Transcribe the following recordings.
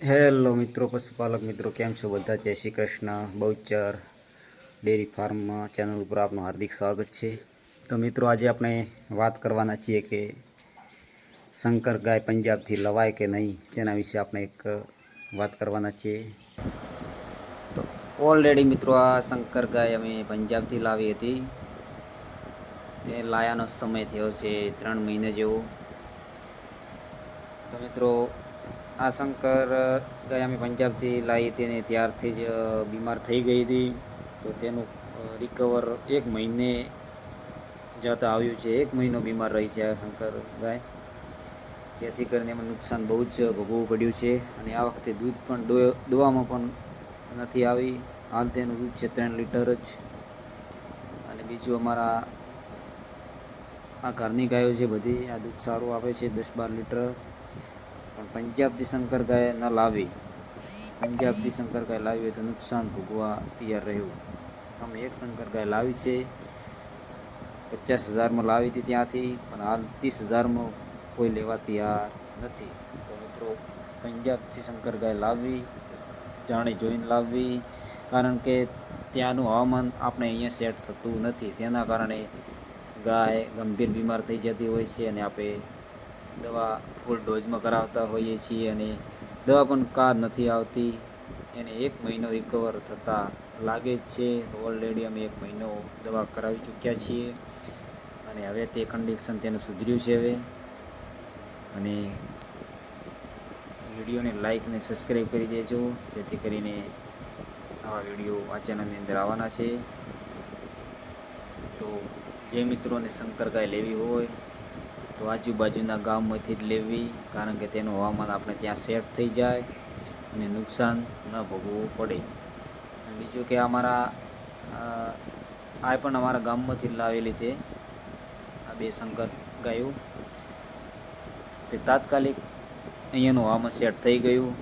Hello મિત્રો, પશુપાલક મિત્રો, કેમ છો બધા? જય Shri Krishna. Bahuchar dairy farm channel ઉપર આપનું હાર્દિક સ્વાગત છે. તો મિત્રો, આજે આપણે વાત કરવાના છીએ કે શંકર ગાય પંજાબથી લવાય કે નહીં, તેના વિશે આપણે એક વાત કરવાના છીએ. તો ઓલરેડી મિત્રો, આ શંકર ગાય અમે પંજાબથી લાવી હતી. એ લાયાનો સમય થયો છે ત્રણ મહિને જેવો. તો મિત્રો આ શંકર ગાય અમે પંજાબથી લાવી હતી અને ત્યારથી જ બીમાર થઈ ગઈ હતી. તો તેનું રિકવર એક મહિને જતાં આવ્યું છે. એક મહિનો બીમાર રહી છે આ શંકર ગાય. જેથી કરીને એમાં નુકસાન બહુ જ ભોગવવું પડ્યું છે. અને આ વખતે દૂધ પણ દોવામાં પણ નથી આવી. હાલ તેનું દૂધ છે ત્રણ લીટર જ. અને બીજું અમારા, આ ઘરની ગાયો છે બધી. આ દૂધ સારું આપે છે, દસ બાર લીટર. પણ પંજાબથી શંકર ગાય ન લાવી. પંજાબથી શંકર ગાય લાવી હોય તો નુકસાન ભોગવા તૈયાર રહ્યું. અમે એક શંકર ગાય લાવી છે, પચાસ હજારમાં લાવી હતી ત્યાંથી, પણ હાલ ત્રીસ હજારમાં કોઈ લેવા તૈયાર નથી. તો મિત્રો, પંજાબથી શંકર ગાય લાવવી જાણી જોઈને લાવવી કારણ કે ત્યાંનું હવામાન આપણે અહીંયા સેટ થતું નથી. તેના કારણે ગાય ગંભીર બીમાર થઈ જતી હોય છે અને આપણે દવા ફૂલ ડોઝમાં કરાવતા હોઈએ છીએ અને દવા પણ કાર નથી આવતી. એને એક મહિનો રિકવર થતાં લાગે જ છે. ઓલરેડી અમે એક મહિનો દવા કરાવી ચૂક્યા છીએ અને હવે તે કન્ડિશન તેનું સુધર્યું છે હવે. અને વિડીયોને લાઇક અને સબસ્ક્રાઈબ કરી દેજો. જેથી કરીને આવા વીડિયો આ અંદર આવવાના છે. તો જે મિત્રોને શંકર ગાય લેવી હોય તો આજુબાજુના ગામમાંથી જ લેવી, કારણ કે તેનું હવામાન આપણે ત્યાં સેટ થઈ જાય અને નુકસાન ન ભોગવવું પડે. બીજું કે અમારા આ પણ અમારા ગામમાંથી લાવેલી છે. આ બે શંકર ગાયો. તે તાત્કાલિક અહીંયાનું હવામાન સેટ થઈ ગયું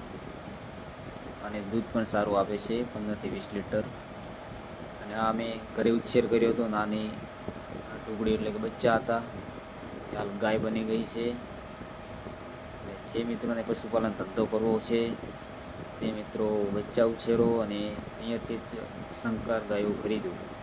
અને દૂધ પણ સારું આપે છે, પંદરથી વીસ લીટર. અને આ અમે ઘરે ઉછેર કર્યો હતો, નાની ટુકડી એટલે કે બચ્ચા હતા. હાલ ગાય બની ગઈ છે. જે મિત્રોને પશુપાલન ધંધો કરવો છે, તે મિત્રો વચ્ચા ઉછેરો અને અહીંયાથી જ શંકર ગાયો ખરીદવું.